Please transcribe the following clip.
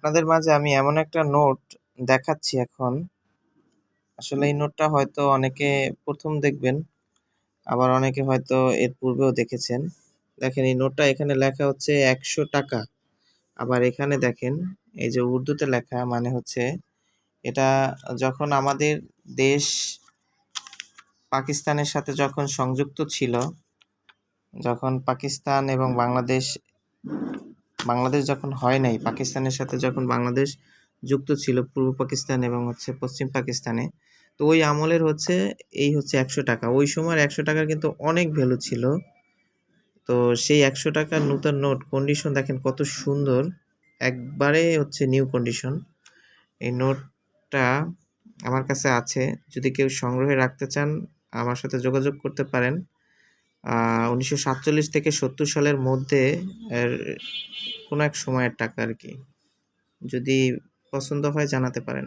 আপনাদের মাঝে আমি এমন একটা নোট দেখাচ্ছি এখন। আসলে এই নোটটা হয়তো অনেকে প্রথম দেখবেন, আবার অনেকে হয়তো এর পূর্বেও দেখেছেন। দেখেন, এই নোটটা এখানে লেখা হচ্ছে একশো টাকা। আবার এখানে দেখেন, এই যে উর্দুতে লেখা মানে হচ্ছে, এটা যখন আমাদের দেশ পাকিস্তানের সাথে যখন সংযুক্ত ছিল, যখন পাকিস্তান এবং বাংলাদেশ বাংলাদেশ যখন হয় নাই, পাকিস্তানের সাথে যখন বাংলাদেশ যুক্ত ছিল, পূর্ব পাকিস্তান এবং হচ্ছে পশ্চিম পাকিস্তানে, তো ওই আমলের হচ্ছে এই হচ্ছে একশো টাকা। ওই সময়ের একশো টাকার কিন্তু অনেক ভ্যালু ছিল। তো সেই একশো টাকার নূতন নোট কন্ডিশন দেখেন কত সুন্দর, একবারে হচ্ছে নিউ কন্ডিশন এই নোটটা আমার কাছে আছে। যদি কেউ সংগ্রহে রাখতে চান, আমার সাথে যোগাযোগ করতে পারেন। উনিশশো সাতচল্লিশ থেকে সত্তর সালের মধ্যে কোনো এক সময়ের টাকা আর কি, যদি পছন্দ হয় জানাতে পারেন।